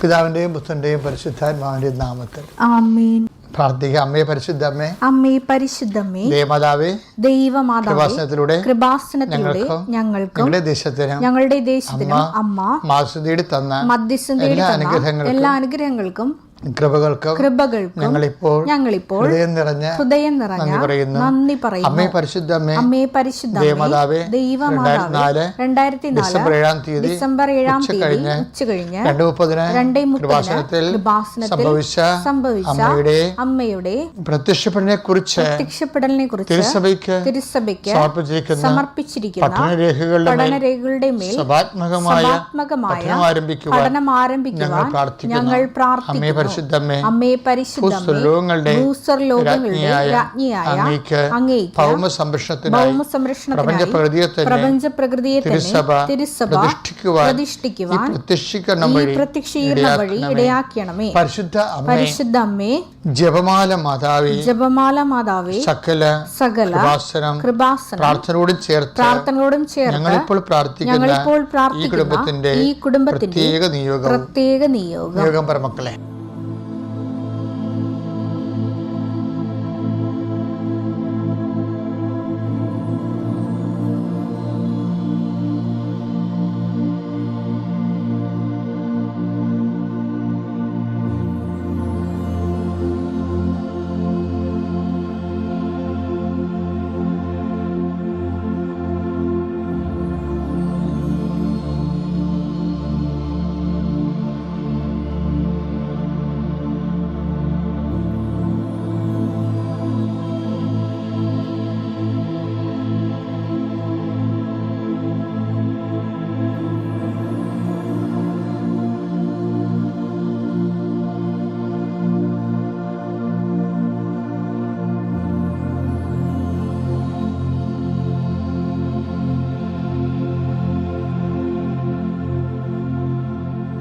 പിതാവിന്റെയും പുത്രന്റെയും പരിശുദ്ധാത്മാവിന്റെയും നാമത്തിൽ. ആമേൻ. പ്രാർത്ഥിക്കുക അമ്മയെ പരിശുദ്ധ അമ്മേ പരിശുദ്ധമ്മേ ദേവമാതാവേ ദൈവമാതാവേ കൃപാസനത്തിലൂടെ കൃപാസനത്തിലൂടെ ഞങ്ങൾക്കും ഞങ്ങളുടെ ദേശത്തിനും ഞങ്ങളുടെ ദേശത്തിനും അമ്മ മാസുതീടി തന്ന മധ്യസ്ഥം തന്ന എല്ലാ അനുഗ്രഹങ്ങൾക്കും കൃപകൾക്കും കൃപകൾക്കും ഞങ്ങളിപ്പോൾ ഞങ്ങളിപ്പോൾ ഹൃദയം നിറഞ്ഞ ഹൃദയം നിറഞ്ഞ നന്ദി പറയുന്നു. നന്ദി പറയുന്നു. അമ്മയെ പരിശുദ്ധ അമ്മേ അമ്മേ പരിശുദ്ധ ദേവമാതാവേ ദൈവമാതാവേ രണ്ടായിരത്തി ഡിസംബർ ഏഴാം തീയതി ഡിസംബർ ഏഴാം ഉച്ച തീയതി കഴിഞ്ഞ് ഉച്ച കഴിഞ്ഞ് രണ്ട് മുപ്പതിന് രണ്ടേ മുപ്പതിന് കൃപാസനത്തിൽ കൃപാസനത്തിൽ സംഭവിച്ച സംഭവിച്ച അമ്മയുടെ അമ്മയുടെ പ്രത്യക്ഷപ്പെടലിനെ കുറിച്ച് പ്രത്യക്ഷപ്പെടലിനെ കുറിച്ച് തിരുസഭയ്ക്ക് തിരുസഭയ്ക്ക് സമർപ്പിച്ചിരിക്കുന്ന സമർപ്പിച്ചിരിക്കുന്ന പഠനരേഖകളുടെ മേൽ പഠനരേഖകളുടെ മേൽ സഭാത്മകമായ സഭാത്മകമായ പഠനം ആരംഭിക്കുവാൻ ഞങ്ങൾ പ്രാർത്ഥിക്കുന്നു. അമ്മേ പരിശുദ്ധമേ ഭൂസ്വലോകങ്ങളുടെ ഭൂസ്വർലോകങ്ങളുടെ രാജ്ഞിയായ രാജ്ഞിയായ അങ്ങേക്ക് അങ്ങേക്ക് ഭൗമ സംരക്ഷണത്തിനായി പ്രപഞ്ച പ്രകൃതിയെ പ്രപഞ്ച പ്രകൃതിയെ തിരുസഭ തിരുസഭ പ്രതിഷ്ഠിക്കുവാൻ ഈ പ്രതിഷ്ഠിക്കുവാൻ പ്രത്യക്ഷീകരണം ഈ വഴി ഇടയാക്കണമേ. പരിശുദ്ധ അമ്മേ പരിശുദ്ധ അമ്മേ ജപമാല മാതാവേ ജപമാല മാതാവേ സകല സകല കൃപാസനം കൃപാസനം പ്രാർത്ഥനയോടും ചേർത്ത് പ്രാർത്ഥനകളോടും ചേർത്ത് ഞങ്ങളിപ്പോൾ പ്രാർത്ഥിക്കുന്ന ഞങ്ങളിപ്പോൾ ഈ കുടുംബത്തിന്റെ പ്രത്യേക നിയോഗം പ്രത്യേക നിയോഗം. നിയോഗം പരമക്കളെ.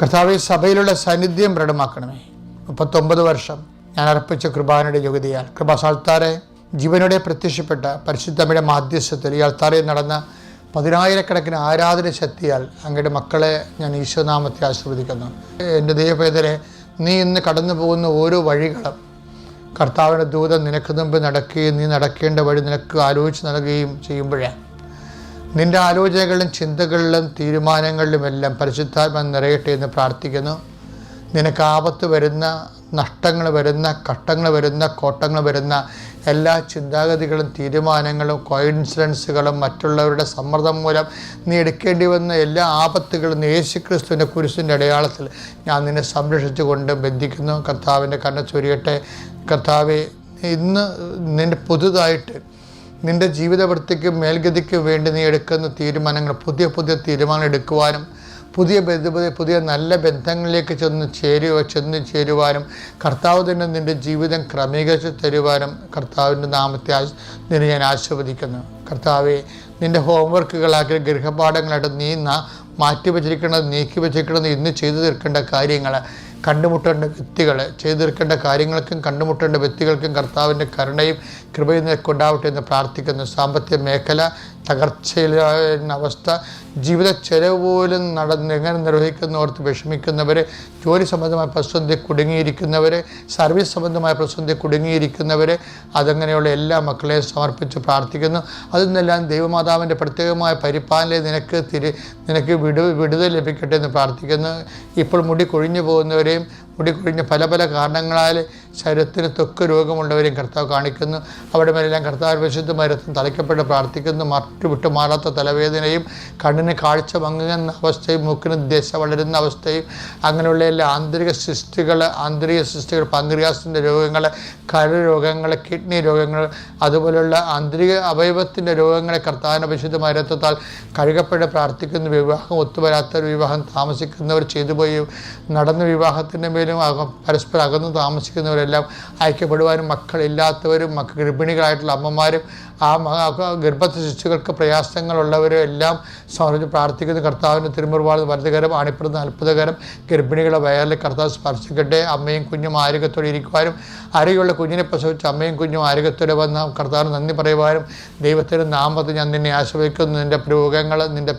കർത്താവെ സഭയിലുള്ള സാന്നിധ്യം പ്രകടമാക്കണമേ. മുപ്പത്തൊമ്പത് വർഷം ഞാൻ അർപ്പിച്ച കൃപാനയുടെ യോഗ്യതയാൽ കൃപാസാൽത്താരെ ജീവനോടെ പ്രത്യക്ഷപ്പെട്ട പരിശുദ്ധമ്മയുടെ മാധ്യസ്ഥത്തിൽ ഈ അൾത്താറയിൽ നടന്ന പതിനായിരക്കണക്കിന് ആരാധന ശക്തിയാൽ അങ്ങയുടെ മക്കളെ ഞാൻ ഈശ്വനാമത്തെ ആശീർവദിക്കുന്നു. എന്റെ ദൈവപേദരെ നീ ഇന്ന് കടന്നു പോകുന്ന ഓരോ വഴികളും കർത്താവിന്റെ ദൂതം നിനക്ക് മുമ്പ് നടക്കുകയും നീ നടക്കേണ്ട വഴി നിനക്ക് ആലോചിച്ച് നൽകുകയും ചെയ്യുമ്പോഴേ നിന്റെ ആലോചനകളിലും ചിന്തകളിലും തീരുമാനങ്ങളിലുമെല്ലാം പരിശുദ്ധാത്മ നിറയട്ടെ എന്ന് പ്രാർത്ഥിക്കുന്നു. നിനക്ക് ആപത്ത് വരുന്ന നഷ്ടങ്ങൾ വരുന്ന കട്ടങ്ങൾ വരുന്ന കോട്ടങ്ങൾ വരുന്ന എല്ലാ ചിന്താഗതികളും തീരുമാനങ്ങളും കോയിൻസിഡൻസുകളും മറ്റുള്ളവരുടെ സമ്മർദ്ദം മൂലം നീ എടുക്കേണ്ടി വന്ന എല്ലാ ആപത്തുകളും യേശുക്രിസ്തുവിന്റെ കുരിശിന്റെ അടയാളത്തിൽ ഞാൻ നിന്നെ സംരക്ഷിച്ചുകൊണ്ട് ബന്ധിക്കുന്നു. കർത്താവിന്റെ കണ്ണ ചൊരിയട്ടെ. കർത്താവെ ഇന്ന് നിന്റെ പുതുതായിട്ട് നിന്റെ ജീവിതവൃത്തിക്ക് മേൽഗതിക്ക് വേണ്ടി നീ എടുക്കുന്ന തീരുമാനങ്ങൾ പുതിയ പുതിയ തീരുമാനങ്ങൾ എടുക്കുവാനും പുതിയ പുതിയ പുതിയ നല്ല ബന്ധങ്ങളിലേക്ക് ചെന്ന് ചേരുക ചെന്ന് ചേരുവാനും കർത്താവ് തന്നെ നിന്റെ ജീവിതം ക്രമീകരിച്ച് തരുവാനും കർത്താവിന്റെ നാമത്തെ നിന്നെ ഞാൻ ആശീർവദിക്കുന്നു. കർത്താവെ നിന്റെ ഹോംവർക്കുകളാക്കി ഗൃഹപാഠങ്ങളായിട്ട് നീ മാറ്റി വച്ചിരിക്കുന്നത് നീക്കി വച്ചിരിക്കുന്നത് ഇന്ന് ചെയ്തു തീർക്കേണ്ട കാര്യങ്ങൾ കണ്ടുമുട്ടേണ്ട വ്യക്തികളെ ചെയ്തു തീർക്കേണ്ട കാര്യങ്ങൾക്കും കണ്ടുമുട്ടേണ്ട വ്യക്തികൾക്കും കർത്താവിന്റെ കരുണയും കൃപയും നിനക്കുണ്ടാവട്ടെ എന്ന് പ്രാർത്ഥിക്കുന്നു. സാമ്പത്തിക മേഖല തകർച്ചയിലാകുന്ന അവസ്ഥ ജീവിത ചെലവ് പോലും നടന്ന് എങ്ങനെ നിർവഹിക്കുന്നവർക്ക് വിഷമിക്കുന്നവർ ജോലി സംബന്ധമായ പ്രതിസന്ധി കുടുങ്ങിയിരിക്കുന്നവർ സർവീസ് സംബന്ധമായ പ്രതിസന്ധി കുടുങ്ങിയിരിക്കുന്നവർ അതങ്ങനെയുള്ള എല്ലാ മക്കളെയും സമർപ്പിച്ച് പ്രാർത്ഥിക്കുന്നു. അതിൽ ദൈവമാതാവിന്റെ പ്രത്യേകമായ പരിപാലന നിനക്ക് തിരി നിനക്ക് വിടു വിടുതൽ ലഭിക്കട്ടെ എന്ന് പ്രാർത്ഥിക്കുന്നു. ഇപ്പോൾ മുടി കൊഴിഞ്ഞു പോകുന്നവരെയും മുടി കൊഴിഞ്ഞ പല പല കാരണങ്ങളാൽ ശരീരത്തിന് ത്വക്ക് രോഗമുള്ളവരെയും കർത്താവ് കാണിക്കുന്നു. അവിടെ മേലെല്ലാം കർത്താവ് വിശുദ്ധ മരത്തും തലയ്ക്കപ്പെട്ട് പ്രാർത്ഥിക്കുന്നു. മറ്റു വിട്ടുമാറാത്ത തലവേദനയും കണ്ണിന് കാഴ്ച മങ്ങുന്ന അവസ്ഥയും മൂക്കിന് ദശ വളരുന്ന അവസ്ഥയും അങ്ങനെയുള്ള എല്ലാ ആന്തരിക സിസ്റ്റുകൾ ആന്തരിക സിസ്റ്റുകൾ പങ്ക്രിയാസിന്റെ രോഗങ്ങൾ കരരോഗങ്ങൾ കിഡ്നി രോഗങ്ങൾ അതുപോലെയുള്ള ആന്തരിക അവയവത്തിന്റെ രോഗങ്ങളെ കർത്താവിന്റെ വിശുദ്ധ മരത്തത്താൽ കഴുകപ്പെട്ട് പ്രാർത്ഥിക്കുന്ന. വിവാഹം ഒത്തുവരാത്ത വിവാഹം താമസിക്കുന്നവർ ചെയ്തു പോയി. നടന്ന വിവാഹത്തിന്റെ മേലും പരസ്പരം അകന്ന് താമസിക്കുന്നവരെല്ലാം ഐക്യപ്പെടുവാനും മക്കളില്ലാത്തവരും മക്ക ഗർഭിണികളായിട്ടുള്ള അമ്മമാരും ആ ഗർഭസ്ഥ ശിശുക്കൾക്ക് പ്രയാസങ്ങളുള്ളവരെ എല്ലാം സമർപ്പിച്ച് പ്രാർത്ഥിക്കുന്ന. കർത്താവിന്റെ തിരുമുറുപാട് വലുതുകരം അണിപ്പെടുന്ന അത്ഭുതകരം ഗർഭിണികളെ വയറിൽ കർത്താവ് സ്പർശിക്കട്ടെ. അമ്മയും കുഞ്ഞും ആരോഗ്യത്തോടെ ഇരിക്കുവാനും ആരോഗ്യമുള്ള കുഞ്ഞിനെ പ്രസവിച്ച് അമ്മയും കുഞ്ഞും ആരോഗ്യത്തോടെ വന്ന കർത്താവിന് നന്ദി പറയുവാനും ദൈവത്തിന്റെ നാമത്തിൽ ഞാൻ നിന്നെ ആശ്രയിക്കുന്നു നിന്റെ രോഗങ്ങൾ നിന്റെ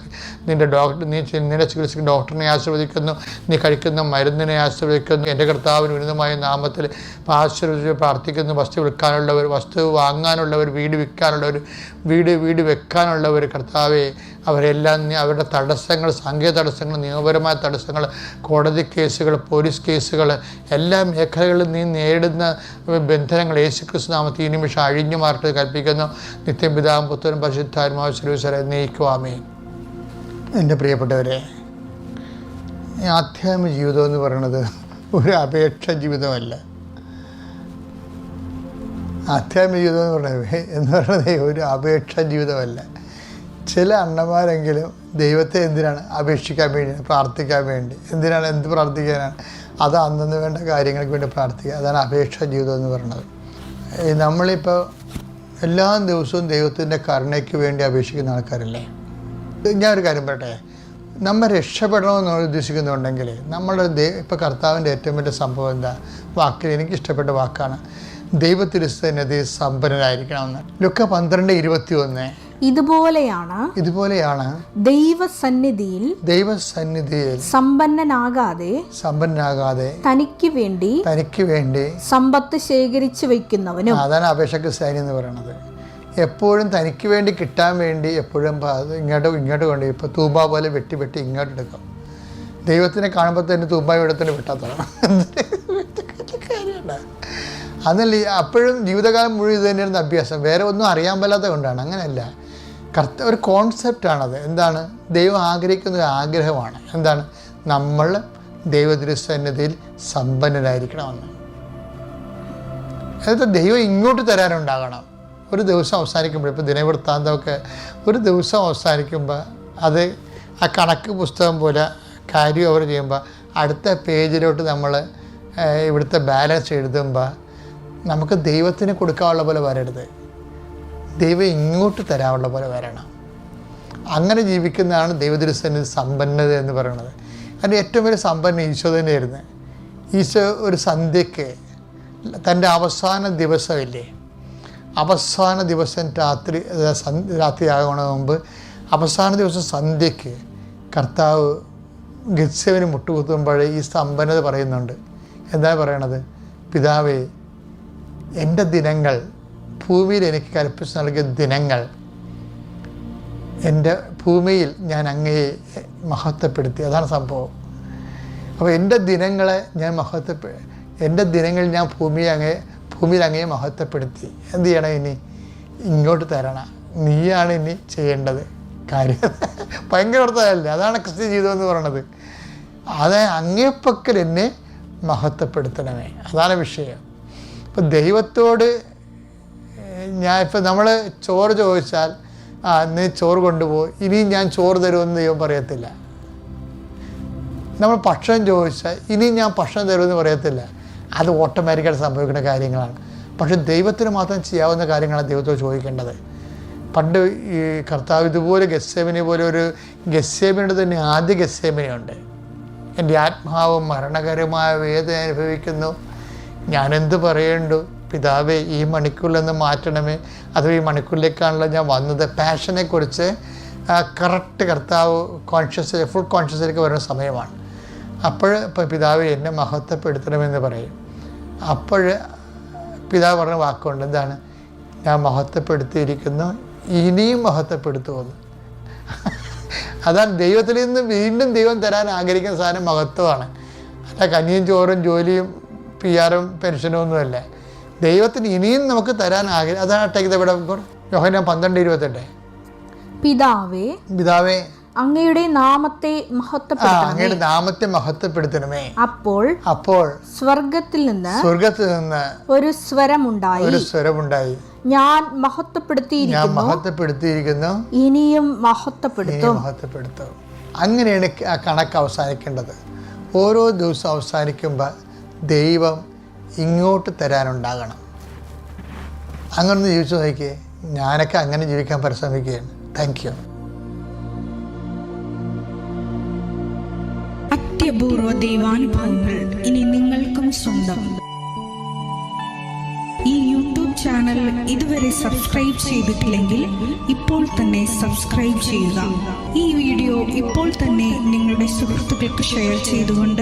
നിന്റെ ഡോക്ടർ നീ നിന്നെ ചികിത്സിക്കുന്ന ഡോക്ടറിനെ ആശ്രവദിക്കുന്നു നീ കഴിക്കുന്ന മരുന്നിനെ ആശ്രയിക്കുന്നു എന്റെ കർത്താവിന് ഉന്നതമായ നാമത്തിൽ ആശ്രയിച്ച് പ്രാർത്ഥിക്കുന്നു. വസ്തു വിൽക്കാനുള്ളവർ വസ്തു വാങ്ങാനുള്ളവർ വീട് വിൽക്കാനുള്ളവർ വീട് വീട് വെക്കാനുള്ളവർ കർത്താവെ അവരെല്ലാം അവരുടെ തടസ്സങ്ങൾ സാങ്കേതിക തടസ്സങ്ങൾ നിയമപരമായ തടസ്സങ്ങൾ കോടതി കേസുകൾ പോലീസ് കേസുകൾ എല്ലാ മേഖലകളിലും നീ നേരിടുന്ന ബന്ധനങ്ങൾ യേശുക്രിസ്തു നാമത്തിൽ ഈ നിമിഷം അഴിഞ്ഞു മാറിട്ട് കൽപ്പിക്കുന്നു. നിത്യം പിതാവും പുത്രനും പരിശുദ്ധാത്മാവ് സർവീസരെ നീക്കുവാമേ എന്റെ പ്രിയപ്പെട്ടവരെ ആധ്യാത്മിക ജീവിതം എന്ന് പറയുന്നത് ഒരു അപേക്ഷ ജീവിതമല്ല. ആധ്യാത്മിക ജീവിതം എന്ന് പറയുന്നത് എന്ന് പറയുന്നത് ഒരു അപേക്ഷ ജീവിതമല്ല. ചില അണ്ണന്മാരെങ്കിലും ദൈവത്തെ എന്തിനാണ് അപേക്ഷിക്കാൻ വേണ്ടി പ്രാർത്ഥിക്കാൻ വേണ്ടി എന്തിനാണ് എന്ത് പ്രാർത്ഥിക്കാനാണ്? അത് അന്നു വേണ്ട കാര്യങ്ങൾക്ക് വേണ്ടി പ്രാർത്ഥിക്കുക. അതാണ് അപേക്ഷ ജീവിതം എന്ന് പറയുന്നത്. നമ്മളിപ്പോൾ എല്ലാ ദിവസവും ദൈവത്തിന്റെ കരുണയ്ക്ക് വേണ്ടി അപേക്ഷിക്കുന്ന ആൾക്കാരല്ലേ? ഒരു കാര്യം പറയട്ടെ. നമ്മൾ രക്ഷപ്പെടണമെന്ന് ഉദ്ദേശിക്കുന്നുണ്ടെങ്കിൽ നമ്മളുടെ ദൈവ ഇപ്പോൾ കർത്താവിന്റെ ഏറ്റവും വലിയ സംഭവം എന്താ? വാക്കിൽ എനിക്ക് ഇഷ്ടപ്പെട്ട വാക്കാണ്. ദൈവത്തിരുസ്തനതി സമ്പന്നരായിരിക്കണമെന്ന്. ലുക്ക പന്ത്രണ്ട് ഇരുപത്തി ഒന്ന് ഇതുപോലെയാണ് ഇതുപോലെയാണ് ദൈവസന്നിധിയിൽ ദൈവസന്നിധിയിൽ സമ്പന്നനാകാതെ സമ്പന്നനാകാതെ തനിക്ക് വേണ്ടി തനിക്ക് വേണ്ടി സമ്പത്ത് ശേഖരിച്ചു വെക്കുന്നവനും അതാണ് അപേക്ഷക്ക് സൈനി എന്ന് പറയുന്നത് എപ്പോഴും തനിക്ക് വേണ്ടി കിട്ടാൻ വേണ്ടി എപ്പോഴും ഇങ്ങോട്ട് ഇങ്ങോട്ട് കൊണ്ട് ഇപ്പോൾ തൂമ്പ പോലെ വെട്ടി വെട്ടി ഇങ്ങോട്ട് എടുക്കും. ദൈവത്തിനെ കാണുമ്പോൾ തന്നെ തൂമ്പ ഇവിടെ തന്നെ വെട്ടാത്തതാണ്. അതല്ല അപ്പോഴും ജീവിതകാലം മുഴുവൻ ഇത് തന്നെയായിരുന്നു അഭ്യാസം. വേറെ ഒന്നും അറിയാൻ പറ്റാത്ത കൊണ്ടാണ്. അങ്ങനെയല്ല. കർത്ത ഒരു കോൺസെപ്റ്റാണത് എന്താണ്? ദൈവം ആഗ്രഹിക്കുന്ന ഒരു ആഗ്രഹമാണ്. എന്താണ്? നമ്മൾ ദൈവദൃസന്നിധിയിൽ സമ്പന്നരായിരിക്കണമെന്ന്. അതായത് ദൈവം ഇങ്ങോട്ട് തരാനുണ്ടാകണം. ഒരു ദിവസം അവസാനിക്കുമ്പോൾ ഇപ്പോൾ ദിനവൃത്താന്തമൊക്കെ ഒരു ദിവസം അവസാനിക്കുമ്പോൾ അത് ആ കണക്ക് പുസ്തകം പോലെ കാര്യം അവർ ചെയ്യുമ്പോൾ അടുത്ത പേജിലോട്ട് നമ്മൾ ഇവിടുത്തെ ബാലൻസ് എഴുതുമ്പോൾ നമുക്ക് ദൈവത്തിന് കൊടുക്കാനുള്ള പോലെ വരരുത്. ദൈവം ഇങ്ങോട്ട് തരാനുള്ള പോലെ വരണം. അങ്ങനെ ജീവിക്കുന്നതാണ് ദൈവദൃസന്നിധി സമ്പന്നത എന്ന് പറയുന്നത്. അതിന്റെ ഏറ്റവും വലിയ സമ്പന്ന ഈശോ തന്നെയായിരുന്നു. ഈശോ ഒരു സന്ധ്യക്ക് തന്റെ അവസാന ദിവസമില്ലേ? അവസാന ദിവസം രാത്രി രാത്രി സന്ധ്യ മുമ്പ് അവസാന ദിവസം സന്ധ്യക്ക് കർത്താവ് ഗത്സവിന് മുട്ടുകുത്തുമ്പോഴേ ഈ സമ്പന്നത പറയുന്നുണ്ട്. എന്താ പറയണത്? പിതാവേ എന്റെ ദിനങ്ങൾ ഭൂമിയിൽ എനിക്ക് കൽപ്പിച്ച് നൽകിയ ദിനങ്ങൾ എന്റെ ഭൂമിയിൽ ഞാൻ അങ്ങയെ മഹത്വപ്പെടുത്തി. അതാണ് സംഭവം. അപ്പോൾ എന്റെ ദിനങ്ങളെ ഞാൻ മഹത്വപ്പെ എന്റെ ദിനങ്ങളിൽ ഞാൻ ഭൂമിയെ അങ്ങേ ഭൂമിയിൽ അങ്ങയെ മഹത്വപ്പെടുത്തി. എന്ത് ചെയ്യണം ഇനി? ഇങ്ങോട്ട് തരണം. നീയാണ് ഇനി ചെയ്യേണ്ടത്. കാര്യം ഭയങ്കര അർത്ഥമല്ലേ അതാണ് ക്രിസ്ത്യൻ ജീവിതം എന്ന് പറയണത്. അത് അങ്ങേപ്പക്കൽ എന്നെ മഹത്വപ്പെടുത്തണമേ. അതാണ് വിഷയം. ഇപ്പം ദൈവത്തോട് ഞാൻ ഇപ്പം നമ്മൾ ചോറ് ചോദിച്ചാൽ ആ നീ ചോറ് കൊണ്ടുപോകും ഇനിയും ഞാൻ ചോറ് തരുമെന്ന് ദൈവം പറയത്തില്ല. നമ്മൾ ഭക്ഷണം ചോദിച്ചാൽ ഇനിയും ഞാൻ ഭക്ഷണം തരുമെന്ന് പറയത്തില്ല. അത് ഓട്ടോമാറ്റിക്കായിട്ട് സംഭവിക്കുന്ന കാര്യങ്ങളാണ്. പക്ഷെ ദൈവത്തിന് മാത്രം ചെയ്യാവുന്ന കാര്യങ്ങളാണ് ദൈവത്തോട് ചോദിക്കേണ്ടത്. പണ്ട് ഈ കർത്താവ് ഇതുപോലെ ഗസ്സേമിനെ പോലെ ഒരു ഗസ്സേമിനുടെ തന്നെ ആദ്യ ഗസ്സേമിനുണ്ട് എന്റെ ആത്മാവ് മരണകരമായ വേദന അനുഭവിക്കുന്നു. ഞാനെന്ത് പറയേണ്ടു? പിതാവേ ഈ മണിക്കൂറിൽ നിന്ന് മാറ്റണമേ. അഥവാ ഈ മണിക്കൂറിലേക്കാണല്ലോ ഞാൻ വന്നത്. പാഷനെക്കുറിച്ച് കറക്റ്റ് കർത്താവ് കോൺഷ്യസ് ഫുൾ കോൺഷ്യസിലേക്ക് വരുന്ന സമയമാണ്. അപ്പോൾ പിതാവ് എന്നെ മഹത്വപ്പെടുത്തണമെന്ന് പറയും. അപ്പോൾ പിതാവ് പറഞ്ഞ വാക്കുണ്ട് എന്താണ്? ഞാൻ മഹത്വപ്പെടുത്തിയിരിക്കുന്നു ഇനിയും മഹത്വപ്പെടുത്തുമെന്ന് അതാണ് ദൈവത്തിൽ നിന്ന് വീണ്ടും ദൈവം തരാൻ ആഗ്രഹിക്കുന്ന സാധനം മഹത്വമാണ്. അല്ല കഞ്ഞിയും ചോറും ജോലിയും പി ആറും പെൻഷനും ഒന്നുമല്ല ദൈവത്തിന് ഇനിയും നമുക്ക് തരാൻ ആഗ്രഹം. അതാണ് ടേക്ക് ദിവിടെ യോഹന പന്ത്രണ്ട് ഇരുപത്തെട്ട് പിതാവേ പിതാവേ. അങ്ങയുടെ നാമത്തെ അങ്ങയുടെ നാമത്തെ മഹത്വപ്പെടുത്തണമേ. അപ്പോൾ അപ്പോൾ സ്വർഗത്തിൽ നിന്ന് സ്വർഗത്തിൽ നിന്ന് ഒരു സ്വരമുണ്ടായി. ഒരു സ്വരമുണ്ടായി. ഞാൻ ഞാൻ മഹത്വപ്പെടുത്തിയിരിക്കുന്നു. മഹത്വപ്പെടുത്തിയിരിക്കുന്നു ഇനിയും ഇനി മഹത്വപ്പെടുത്തും മഹത്വപ്പെടുത്തും. അങ്ങനെയാണ് ആ കണക്ക് അവസാനിക്കേണ്ടത്. ഓരോ ദിവസം അവസാനിക്കുമ്പോൾ ദൈവം ഇങ്ങോട്ട് തരാനുണ്ടാകണം. അങ്ങനെ ജീവിച്ചു നോക്കിയേ ഞാനൊക്കെ അങ്ങനെ ജീവിക്കാൻ പരിശ്രമിക്കുകയാണ്. താങ്ക് യു അത്യപൂർവ ദൈവാനുഭവങ്ങൾ ഇനി നിങ്ങൾക്കും സ്വന്തം. ഈ യൂട്യൂബ് ചാനൽ ഇതുവരെ സബ്സ്ക്രൈബ് ചെയ്തിട്ടില്ലെങ്കിൽ ഇപ്പോൾ തന്നെ സബ്സ്ക്രൈബ് ചെയ്യുക. ഈ വീഡിയോ ഇപ്പോൾ തന്നെ നിങ്ങളുടെ സുഹൃത്തുക്കൾക്ക് ഷെയർ ചെയ്തുകൊണ്ട്